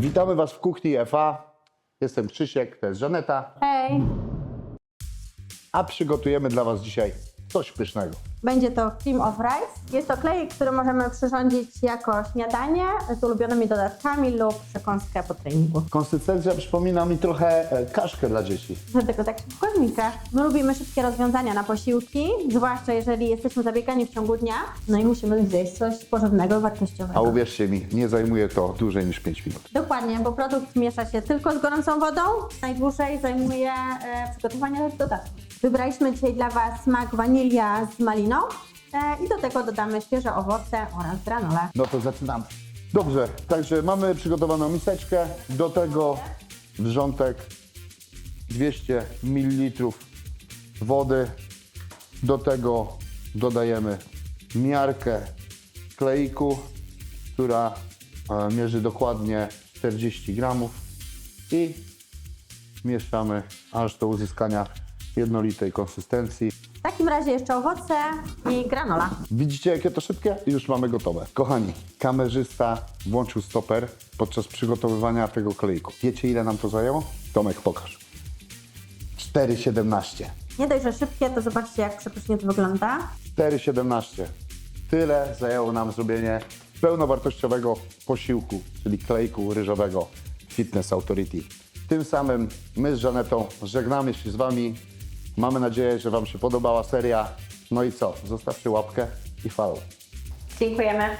Witamy Was w kuchni FA. Jestem Krzysiek, to jest Żaneta, Hej! a przygotujemy dla Was dzisiaj coś pysznego. Będzie to cream of rice. Jest to klej, który możemy przyrządzić jako śniadanie z ulubionymi dodatkami lub przekąskę po treningu. Konsystencja przypomina mi trochę e, kaszkę dla dzieci. Dlatego tak szybko znika. My lubimy szybkie rozwiązania na posiłki, zwłaszcza jeżeli jesteśmy zabiegani w ciągu dnia, no i musimy zjeść coś pożywnego, wartościowego. A uwierzcie mi, nie zajmuje to dłużej niż 5 minut. Dokładnie, bo produkt miesza się tylko z gorącą wodą. Najdłużej zajmuje e, przygotowanie dodatków. Wybraliśmy dzisiaj dla Was smak wanilia z maliną e, i do tego dodamy świeże owoce oraz granole. No to zaczynamy. Dobrze, także mamy przygotowaną miseczkę. Do tego wrzątek 200 ml wody. Do tego dodajemy miarkę kleiku, która e, mierzy dokładnie 40 gramów i mieszamy aż do uzyskania jednolitej konsystencji. W takim razie jeszcze owoce i granola. Widzicie, jakie to szybkie? I już mamy gotowe. Kochani, kamerzysta włączył stoper podczas przygotowywania tego kleiku. Wiecie, ile nam to zajęło? Tomek, pokaż. 4,17. Nie dość, że szybkie, to zobaczcie, jak przepysznie to wygląda. 4,17. Tyle zajęło nam zrobienie pełnowartościowego posiłku, czyli klejku ryżowego Fitness Authority. Tym samym my z Żanetą żegnamy się z Wami. Mamy nadzieję, że Wam się podobała seria. No i co? Zostawcie łapkę i follow. Dziękujemy.